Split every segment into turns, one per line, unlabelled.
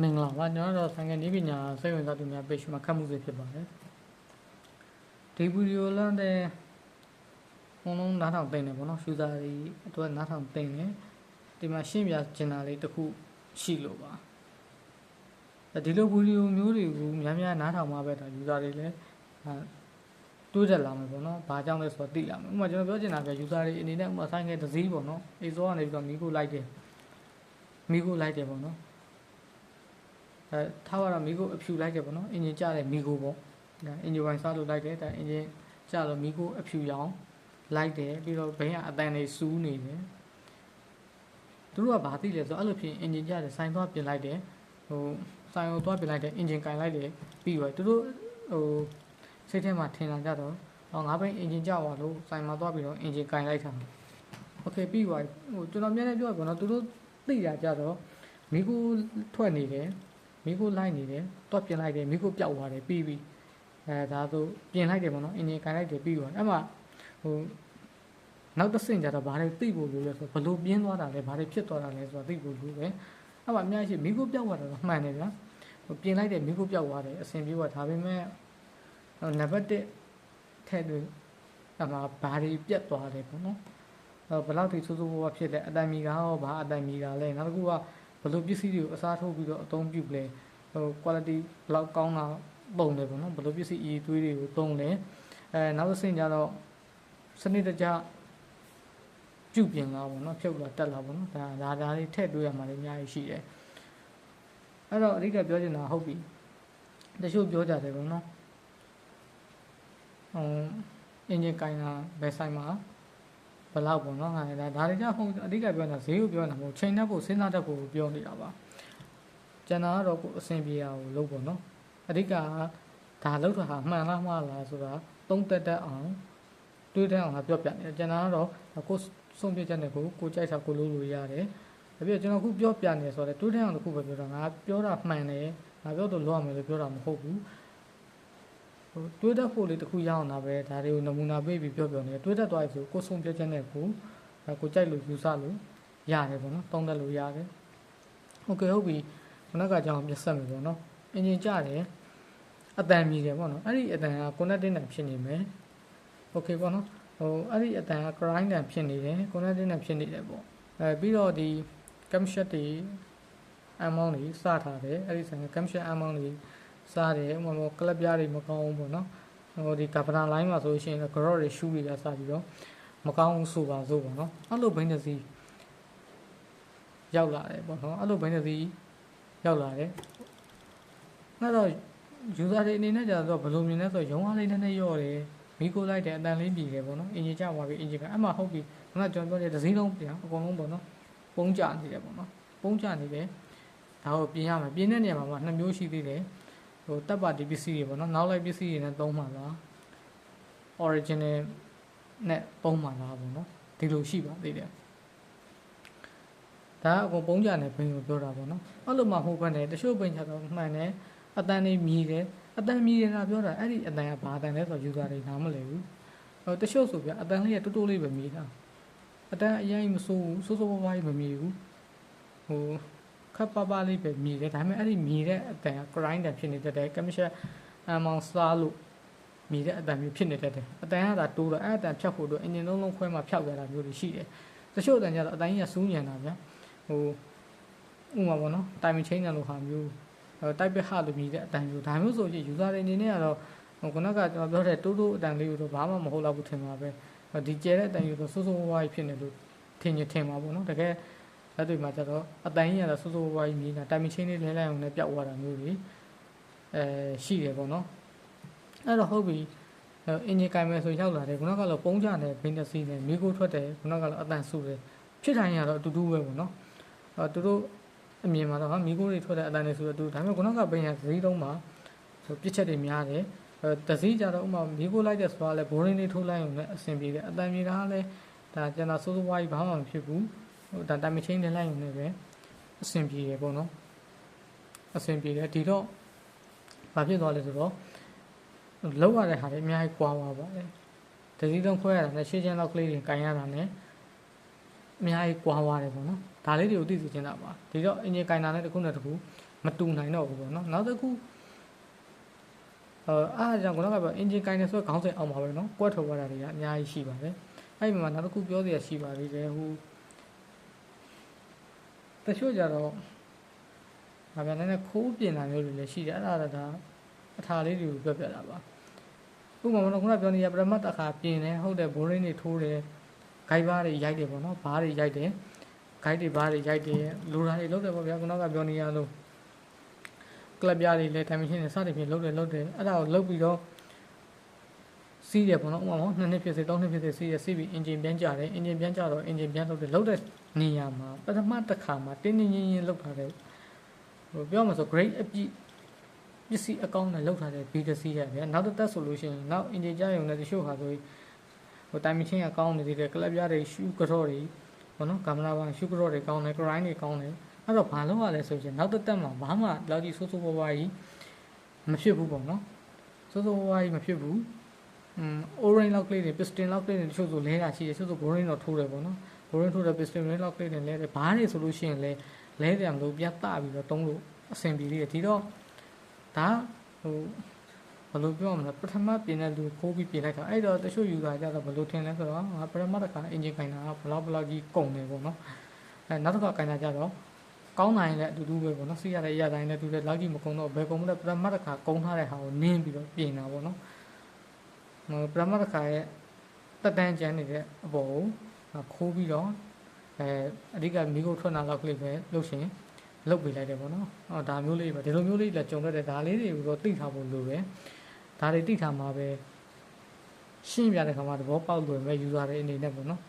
မင်္ဂလာပါကျွန်တော်တို့ဆိုင်ကနီးပညာစိတ်ဝင်စားသူများ page မှာခတ်မှုစေဖြစ်ပါတယ်ဒီဗီဒီယိုလည်းတဲ့ဘုံလုံးနားထောင်သိနေပေါ့နော်ရှူစာတွေအတွက်နားထောင်သိနေဒီမှာရှင်းပြချင်တာလေးတစ်ခုရှိလို့ပါဒီလိုဗီဒီယိုမျိုးတွေကိုများများနားထောင်မှပဲဒါ user တွေလည်းအဲတွေးတက်လာမယ်ပေါ့နော်။ဘာကြောင့်လဲဆိုတော့သိလာမယ်။ဥပမာကျွန်တော်ပြောချင်တာက user တွေအနေနဲ့ဥပမာဆိုင်ကတစ်စည်းပေါ့နော်။ ASO ကနေပြီးတော့မီကိုလိုက်တယ်။မီကိုလိုက်တယ်ပေါ့နော်။ အဲထားရတော့မီကိုအဖြူလိုက်တယ်ပေါ့နော်။အင်ဂျင်ကျတဲ့မီကိုပေါ့။ဒါအင်ဂျင်ဝိုင်စားလို့လိုက်တယ်။ဒါအင်ဂျင်ကျတော့မီကိုအဖြူရောင်လိုက်တယ်ပြီးတော့ဘိန်းကအတန်တွေစူးနေတယ်။သူတို့ကဘာသိလဲဆိုတော့အဲ့လိုဖြစ်အင်ဂျင်ကျတယ်ဆိုင်သွားပြင်လိုက်တယ်။ဟိုဆိုင်ကိုသွားပြင်လိုက်တယ်အင်ဂျင်ကင်လိုက်တယ်ပြီးတော့သူတို့ဟိုစိတ်ထဲမှာထင်လာကြတော့အော်ငါဘိန်းအင်ဂျင်ကျသွားလို့ဆိုင်မှာသွားပြီးတော့အင်ဂျင်ကင်လိုက်တာ။ Okay ပြီးသွားပြီဟိုကျွန်တော်မြန်နေပြောရပါတော့သူတို့သိတာကြတော့မီကိုထွက်နေတယ် မီကိုလိုက်နေတယ်တော့ပြင်လိုက်တယ်မီကိုပျောက်သွားတယ်ပြီးပြီအဲဒါဆိုပြင်လိုက်တယ်ပေါ့နော်အင်ဂျင်ကင်လိုက်တယ်ပြီးသွားတယ်အဲ့မှာဟိုနောက်တစ်ဆင့်ကြတော့ဘာတွေသိဖို့လိုလဲဆိုတော့ဘလို့ပြင်းသွားတာလဲဘာတွေဖြစ်သွားတာလဲဆိုတော့သိဖို့လိုပဲအဲ့မှာအများကြီးမီကိုပျောက်သွားတာတော့မှန်တယ်ဗျာဟိုပြင်လိုက်တယ်မီကိုပျောက်သွားတယ်အဆင်ပြေသွားဒါပေမဲ့ဟိုနံပါတ်1ထည့်လို့အမှာဘာတွေပြတ်သွားတယ်ပေါ့နော်အဲ့ဘယ်လောက်ထိဆိုးဆိုးဝါးဝါးဖြစ်လဲအတန်မီကရောဘာအတန်မီကလဲနောက်တစ်ခုက ဘယ်လိုပစ္စည်းတွေကိုအစားထိုးပြီးတော့အသုံးပြုလဲဟို quality ဘယ်လောက်ကောင်းတာပုံတယ်ပေါ့နော်ဘယ်လိုပစ္စည်းအည်သွေးတွေကိုသုံးလဲအဲနောက်တစ်ဆင့်ကျတော့စနစ်တကျပြုပြင်လာပေါ့နော်ဖြုတ်လာတက်လာပေါ့နော်ဒါဒါဒါလေးထည့်တွေးရမှာလည်းအများကြီးရှိတယ်အဲ့တော့အဓိကပြောချင်တာဟုတ်ပြီတချို့ပြောကြတယ်ပေါ့နော်ဟိုအင်ဂျင်ကင်တာဘယ်ဆိုင်မှာ ဘယ်လောက်ပေါ့နော်ဟာဒါဒါတွေကြောင့်ဟုတ်အဓိကပြောတာဈေးကိုပြောတာမဟုတ်ချိန်တတ်ဖို့စဉ်းစားတတ်ဖို့ပြောနေတာပါကျန်တာကတော့ကိုယ်အဆင်ပြေအောင်လုပ်ပေါ့နော်အဓိကဒါလောက်တာဟာမှန်လားမှားလားဆိုတာသုံးသက်တတ်အောင်တွေးတတ်အောင်ပြောပြနေကျန်တာကတော့ကိုယ်ဆုံးဖြတ်ချက်နဲ့ကိုကိုကြိုက်တာကိုလုပ်လို့ရတယ်ဒါပြကျွန်တော်ခုပြောပြနေဆိုတော့တွေးတတ်အောင်တစ်ခုပဲပြောတာငါပြောတာမှန်တယ်ငါပြောတော့လောက်ရမယ်လို့ပြောတာမဟုတ်ဘူး ဟိုတွေးတတ်ဖို့လေးတစ်ခုရအောင်တာပဲဒါတွေကိုနမူနာပေးပြီးပြောပြောနေတယ်တွေးတတ်သွားပြီဆိုကိုယ်ဆုံးဖြတ်ချက်နဲ့ကိုအဲကိုကြိုက်လို့ယူဆလို့ရတယ်ပေါ့နော်တောင်းတတ်လို့ရတယ်โอเคဟုတ်ပြီခုနကကြောင်ပြတ်ဆက်မယ်ပေါ့နော်အင်ဂျင်ကြတယ်အတန်မြည်တယ်ပေါ့နော်အဲ့ဒီအတန်က connecting တန်ဖြစ်နေမယ်โอเคပေါ့နော်ဟိုအဲ့ဒီအတန်က grind တန်ဖြစ်နေတယ် connecting တန်ဖြစ်နေတယ်ပေါ့အဲပြီးတော့ဒီ camshaft တွေ amount တွေစထားတယ်အဲ့ဒီဆိုင်က camshaft amount တွေ စားတယ်ဥပမာကလပ်ပြားတွေမကောင်းဘူးပေါ့နော်ဟိုဒီကပနာလိုင်းမှာဆိုလို့ရှိရင် grow တွေရှူးတွေကစပြီးတော့မကောင်းဘူးဆိုပါစို့ပေါ့နော်အဲ့လိုဘိန်းတစ်စီးရောက်လာတယ်ပေါ့နော်အဲ့လိုဘိန်းတစ်စီးရောက်လာတယ်အဲ့တော့ user တွေအနေနဲ့ကြာတော့ဘယ်လိုမြင်လဲဆိုတော့ရုံးအားလေးနည်းနည်းရော့တယ်မီကိုလိုက်တယ်အတန်လေးပြည်တယ်ပေါ့နော်အင်ဂျင်ကျသွားပြီအင်ဂျင်ကအမှဟုတ်ပြီခုနကကျွန်တော်ပြောတဲ့တစ်စီးလုံးပြန်အကုန်လုံးပေါ့နော်ပုံကြနေတယ်ပေါ့နော်ပုံကြနေတယ်ဒါကိုပြင်ရမယ်ပြင်တဲ့နေရာမှာမှနှစ်မျိုးရှိသေးတယ် ဟိုတပ်ပါတီပစ္စည်းတွေပေါ့နော်နောက်လိုက်ပစ္စည်းတွေနဲ့သုံးမှာလား original နဲ့သုံးမှာလားပေါ့နော်ဒီလိုရှိပါသေးတယ်ဒါကအကုန်ပုံးကြတယ်ဘင်းကိုပြောတာပေါ့နော်အဲ့လိုမှမဟုတ်ဘဲနဲ့တချို့ဘင်းချတော့မှန်တယ်အတန်လေးမြည်တယ်အတန်မြည်တယ်ကပြောတာအဲ့ဒီအတန်ကဘာအတန်လဲဆိုတော့ user တွေနားမလည်ဘူးဟိုတချို့ဆိုပြအတန်လေးကတူတူလေးပဲမြည်တာအတန်အရင်မဆိုးဘူးစိုးစိုးဝါးဝါးကြီးမမြည်ဘူးဟို ခပ်ပပလေးပဲမြည်တယ်ဒါပေမဲ့အဲ့ဒီမြည်တဲ့အတန်က grind တန်ဖြစ်နေတတ်တယ် commission အမောင်စားလို့မြည်တဲ့အတန်မျိုးဖြစ်နေတတ်တယ်အတန်ကသာတိုးတော့အဲ့အတန်ဖြတ်ဖို့အတွက်အင်ဂျင်လုံးလုံးခွဲမှဖြောက်ရတာမျိုးတွေရှိတယ်တချို့အတန်ကျတော့အတန်ကြီးကစူးညံတာဗျာဟိုဥပမာပေါ့နော် time chain လို့ဟာမျိုးဟို type ဟာလို့မြည်တဲ့အတန်မျိုးဒါမျိုးဆိုရင် user တွေအနေနဲ့ကတော့ဟိုခုနကကျွန်တော်ပြောတဲ့တိုးတိုးအတန်လေးကိုတော့ဘာမှမဟုတ်တော့ဘူးထင်ပါပဲဒီကျဲတဲ့အတန်မျိုးဆိုစိုးစိုးဝါးဝါးကြီးဖြစ်နေလို့ထင်ရထင်ပါပေါ့နော်တကယ် လက်တွေမှာကျတော့အတန်ကြီးရတာစိုးစိုးဝါးကြီးမြည်နေတာတိုင်မီချင်းလေးလဲလိုက်အောင်လည်းပျောက်သွားတာမျိုးတွေအဲရှိတယ်ပေါ့နော်အဲ့တော့ဟုတ်ပြီအင်ဂျင်ကင်မယ်ဆိုရောက်လာတယ်ခုနကတော့ပုံးကြတယ်ဘင်းတစီနဲ့မိကိုထွက်တယ်ခုနကတော့အတန်ဆူတယ်ဖြစ်တိုင်းရတော့အတူတူပဲပေါ့နော်အဲသူတို့အမြင်မှာတော့ဟာမိကိုတွေထွက်တဲ့အတန်တွေဆိုတော့သူဒါပေမဲ့ခုနကဘင်းရဇီးလုံးမှာဆိုပြစ်ချက်တွေများတယ်အဲတစည်းကြတော့ဥမာမိကိုလိုက်တဲ့ဆိုတာလဲဘိုးရင်းလေးထိုးလိုက်အောင်လည်းအဆင်ပြေတယ်အတန်ပြေတာကလည်းဒါကျန်တာစိုးစိုးဝါးကြီးဘာမှမဖြစ်ဘူး ဟိုဒါတိုင်မချင်းနဲ့လိုက်ရင်လည်းပဲအဆင်ပြေတယ်ပေါ့နော်အဆင်ပြေတယ်ဒီတော့ဘာဖြစ်သွားလဲဆိုတော့လောက်ရတဲ့ဟာတွေအများကြီးကွာသွားပါတယ်တစည်းလုံးခွဲရတာနဲ့ရှင်းချင်းလောက်ကလေးတွေကန်ရတာနဲ့အများကြီးကွာသွားတယ်ပေါ့နော်ဒါလေးတွေကိုသိစေချင်တာပါဒီတော့အင်ဂျင်ကင်တာနဲ့တစ်ခုနဲ့တစ်ခုမတူနိုင်တော့ဘူးပေါ့နော်နောက်တစ်ခုအဲအားကြောင့်ကတော့ပြောအင်ဂျင်ကင်တယ်ဆိုတော့ခေါင်းစဉ်အောင်ပါပဲနော်ကွက်ထုတ်ရတာတွေကအများကြီးရှိပါတယ်အဲ့ဒီမှာနောက်တစ်ခုပြောစရာရှိပါသေးတယ်ဟို တချို့ကြတော့ငါပြန်နေတဲ့ခိုးပြင်တာမျိုးတွေလည်းရှိတယ်အဲ့ဒါကဒါအထာလေးတွေကိုပြောပြတာပါဥပမာကတော့ခုနပြောနေရပရမတ်တစ်ခါပြင်တယ်ဟုတ်တယ်ဘိုးရင်းတွေထိုးတယ်ဂိုက်ဘားတွေရိုက်တယ်ပေါ့နော်ဘားတွေရိုက်တယ်ဂိုက်တွေဘားတွေရိုက်တယ်လိုတာတွေလုပ်တယ်ပေါ့ဗျာခုနကပြောနေရလို့ကလပ်ပြားတွေလည်းတိုင်မရှင်တွေစသဖြင့်လုပ်တယ်လုပ်တယ်အဲ့ဒါကိုလုပ်ပြီးတော့ စီးတယ်ပေါ့နော်ဥပမာနှစ်နှစ်ဖြစ်စေသုံးနှစ်ဖြစ်စေစီးရစီးပြီးအင်ဂျင်ပြန်ကြတယ်အင်ဂျင်ပြန်ကြတော့အင်ဂျင်ပြန်လုပ်တယ်လုပ်တဲ့နေရာမှာပထမတစ်ခါမှာတင်းတင်းရင်းရင်းလုပ်ထားတယ်ဟိုပြောမှဆို grade အပြည့်ပစ္စည်းအကောင်းနဲ့လောက်ထားတဲ့ B2C ရဗျာနောက်တစ်သက်ဆိုလို့ရှိရင်နောက်အင်ဂျင်ကြရုံနဲ့တချို့ဟာဆိုရင်ဟိုတိုင်မချင်းကကောင်းနေသေးတယ်ကလပ်ပြားတွေရှူကတော့တွေဘောနော်ကင်မရာဘာရှူကတော့တွေကောင်းတယ် grind တွေကောင်းတယ်အဲ့တော့ဘာလို့ရလဲဆိုရင်နောက်တစ်သက်မှာဘာမှလောက်ကြီးဆိုးဆိုးဝါးဝါးကြီးမဖြစ်ဘူးပေါ့နော်ဆိုးဆိုးဝါးဝါးကြီးမဖြစ်ဘူးอืม orange လောက်ကလေးတွေ piston လောက်ကလေးတွေတချို့ဆိုလဲတာရှိတယ်တချို့ဆို boring တော့ထိုးတယ်ပေါ့နော် boring ထိုးတယ် piston လေးလောက်ကလေးတွေလဲတယ်ဘားတွေဆိုလို့ရှိရင်လဲလဲတယ်မလို့ပြတ်တပြီးတော့တုံးလို့အဆင်ပြေသေးတယ်ဒီတော့ဒါဟိုဘယ်လိုပြောမလဲပထမပြင်တဲ့လူခိုးပြီးပြင်လိုက်တာအဲ့တော့တချို့ user ကြတော့ဘယ်လိုထင်လဲဆိုတော့ငါပထမတစ်ခါ engine ခိုင်တာကဘလောက်ဘလောက်ကြီးကုန်တယ်ပေါ့နော်အဲနောက်တစ်ခါခိုင်တာကြတော့ကောင်းနိုင်လည်းအတူတူပဲပေါ့နော်စီးရတဲ့အရာတိုင်းလည်းတူတယ်လောက်ကြီးမကုန်တော့ဘယ်ကုန်မလဲပထမတစ်ခါကုန်ထားတဲ့ဟာကိုနင်းပြီးတော့ပြင်တာပေါ့နော်ဟို ပထမတစ်ခါရဲ့တက်တန်းကျန်နေတဲ့အပေါ်ကိုခိုးပြီးတော့အဲအဓိကမိကိုထွက်လာလောက်ကလေးပဲလုပ်ရှင်လုတ်ပေးလိုက်တယ်ပေါ့နော်။အော်ဒါမျိုးလေးပဲဒီလိုမျိုးလေးလည်းကြုံတတ်တယ်ဒါလေးတွေကိုတော့သိထားဖို့လိုပဲ။ဒါတွေသိထားမှာပဲရှင်းပြတဲ့ခါမှာသဘောပေါက်လွယ်မဲ့ user တွေအနေနဲ့ပေါ့နော်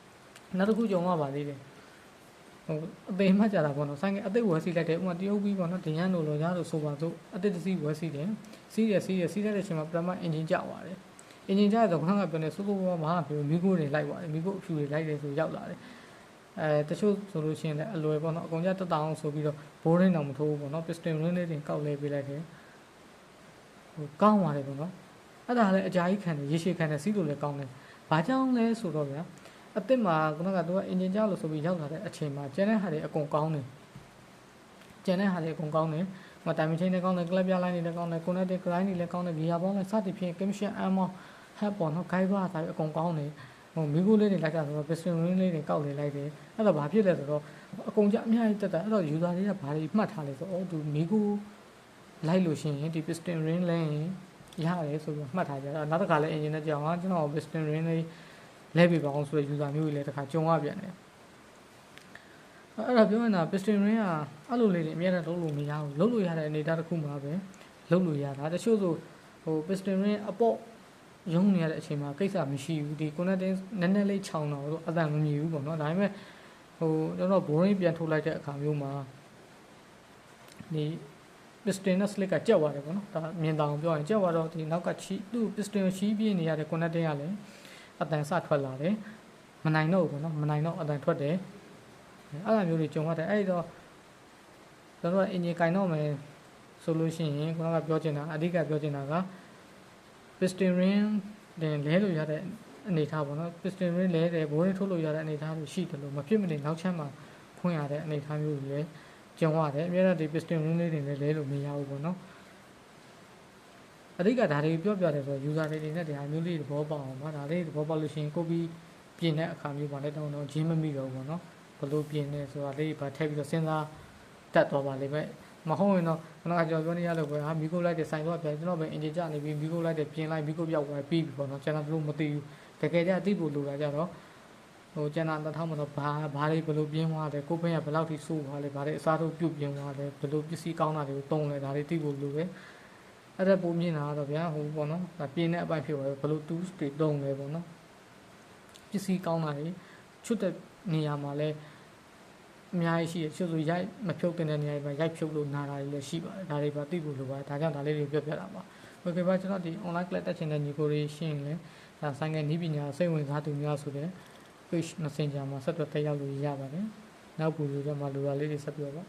။နောက်တစ်ခုကြုံရပါသေးတယ်။ဟိုအသေးမှကြတာပေါ့နော်။ဆိုင်ကအသေးဝယ်စီလိုက်တယ်ဥမာတရုတ်ပြီးပေါ့နော်။ဒင်ရန်တို့လောရတို့ဆိုပါစို့အသေးတစ်စီးဝယ်စီတယ်။စီးရစီးရစီးတဲ့အချိန်မှာပထမ engine ကျသွားတယ်။ engine ကျတော့ခဏခဏပြောနေစိုးစိုးဝါးဝါးမဟာပြောမိကိုတွေလိုက်သွားတယ်မိကိုအဖြူတွေလိုက်တယ်ဆိုရောက်လာတယ်။အဲတချို့ဆိုလို့ရှိရင်လည်းအလွယ်ပေါ့နော်အကုန်ကြတက်တောင်းဆိုပြီးတော့ boring တော့မထိုးဘူးပေါ့နော် piston ring လေးတင်ကောက်လဲပေးလိုက်တယ်ဟိုကောင်းပါတယ်ပေါ့နော်အဲ့ဒါလည်းအကြာကြီးခံတယ်ရေရှည်ခံတယ်စီးလို့လည်းကောင်းတယ်ဘာကြောင့်လဲဆိုတော့ဗျာအစ်စ်မှာခုနကသူကအင်ဂျင်ကြောက်လို့ဆိုပြီးရောက်လာတဲ့အချိန်မှာကျန်တဲ့ဟာတွေအကုန်ကောင်းတယ်ကျန်တဲ့ဟာတွေအကုန်ကောင်းတယ်မတိုင်မချင်းတွေကောင်းတယ်ကလပ်ပြလိုင်းတွေလည်းကောင်းတယ် connected grind တွေလည်းကောင်းတယ် gear ပေါင်းလည်းစသည်ဖြင့် commission ammo ဟ ပ်ပေါ့နော် guide bar ဒါပဲအကုန်ကောင်းတယ်ဟိုမိခိုးလေးတွေလိုက်တာဆိုတော့ piston ring လေးတွေကောက်လေလိုက်တယ်အဲ့တော့ဘာဖြစ်လဲဆိုတော့အကုန်ကြအများကြီးတက်တာအဲ့တော့ user တွေကဘာတွေမှတ်ထားလဲဆိုတော့သူမိခိုးလိုက်လို့ရှိရင်ဒီ piston ring လဲရင်ရတယ်ဆိုပြီးမှတ်ထားကြတာနောက်တစ်ခါလဲ engine နဲ့ကြောင်းဟာကျွန်တော် piston ring လေးလဲပြပါအောင်ဆိုတဲ့ user မျိုးတွေလည်းတစ်ခါကြုံရပြန်တယ်အဲ့ဒါပြောရင်ဒါ piston ring ကအဲ့လိုလေးတွေအများနဲ့လုံးလို့မရဘူးလုံးလို့ရတဲ့အနေအထားတစ်ခုမှာပဲလုံးလို့ရတာတချို့ဆိုဟို piston ring အပေါ့ ရုံးနေရတဲ့အချိန်မှာကိစ္စမရှိဘူးဒီ connecting နည်းနည်းလေးခြောင်တော့တော့အတန်မမြည်ဘူးပေါ့နော်ဒါပေမဲ့ဟိုကျွန်တော် boring ပြန်ထုတ်လိုက်တဲ့အခါမျိုးမှာဒီ piston နဲ့ slick ကကြက်သွားတယ်ပေါ့နော်ဒါမြင်တောင်ပြောရင်ကြက်သွားတော့ဒီနောက်ကချီသူ့ piston ချီးပြင်းနေရတဲ့ connecting ကလည်းအတန်စထွက်လာတယ်မနိုင်တော့ဘူးပေါ့နော်မနိုင်တော့အတန်ထွက်တယ်အဲ့လိုမျိုးတွေကြုံရတယ်အဲ့တော့ကျွန်တော်က engine ကင်တော့မယ်ဆိုလို့ရှိရင်ခုနကပြောချင်တာအဓိကပြောချင်တာက piston ring တင်လဲလို့ရတဲ့အနေထားပေါ့နော် piston ring လဲတယ် boring ထုတ်လို့ရတဲ့အနေထားတွေရှိတယ်လို့မဖြစ်မနေနောက်ချမ်းမှာဖွင့်ရတဲ့အနေထားမျိုးတွေလည်းကြုံရတယ်အများအားဒီ piston ring လေးတွေလည်းလဲလို့မရဘူးပေါ့နော်အဓိကဒါတွေပြောပြတယ်ဆိုတော့ user တွေအနေနဲ့ဒီဟာမျိုးလေးသဘောပေါက်အောင်ပါဒါလေးသဘောပေါက်လို့ရှိရင်ကိုပြီးပြင်တဲ့အခါမျိုးပါလဲတောင်းတော့ဂျင်းမမိတော့ဘူးပေါ့နော်ဘလို့ပြင်နေဆိုတာလေးပါထည့်ပြီးတော့စဉ်းစားတတ်သွားပါလိမ့်မယ် မဟုတ်ရင်တော့ခဏကြော်ပြောနေရလို့ပဲဟာမီကိုလိုက်တဲ့ဆိုင်တော့ပြန်ကျွန်တော်ပဲအင်ဂျင်ကျနေပြီးမီကိုလိုက်တဲ့ပြင်လိုက်မီကိုပြောက်သွားပြီးပြီပေါ့နော်ကျွန်တော်တို့မသိဘူးတကယ်ကြအသိဖို့လိုတာကြတော့ဟိုကျွန်တော်တထောက်မတော့ဘာဘာလေးဘယ်လိုပြင်းသွားတယ်ကိုပင်းကဘယ်လောက်ထိဆိုးသွားလဲဘာလေးအစားထိုးပြုတ်ပြင်းသွားလဲဘယ်လိုပစ္စည်းကောင်းတာတွေကိုတုံးလဲဒါလေးသိဖို့လိုပဲအဲ့ဒါပုံမြင်တာတော့ဗျာဟိုပေါ့နော်ဒါပြင်းတဲ့အပိုင်းဖြစ်သွားတယ်ဘယ်လို tools တွေတုံးလဲပေါ့နော်ပစ္စည်းကောင်းတာတွေချွတ်တဲ့နေရာမှာလဲ အများကြီးရှိတယ်ချို့ဆိုရိုက်မဖြုတ်တဲ့နေရာတွေမှာရိုက်ဖြုတ်လို့နာတာတွေလည်းရှိပါတယ်ဒါတွေပါသိဖို့လိုပါတယ်ဒါကြောင့်ဒါလေးတွေပြောပြတာပါโอเคပါကျွန်တော်ဒီ online class တက်ချင်တဲ့ညီကိုတွေရှင်းရင်ဒါဆိုင်ငယ်နီးပညာစိတ်ဝင်စားသူများဆိုတဲ့ page messenger မှာဆက်သွယ်တက်ရောက်လို့ရပါတယ်နောက်ပူလို့တော့မှလိုတာလေးတွေဆက်ပြောပါ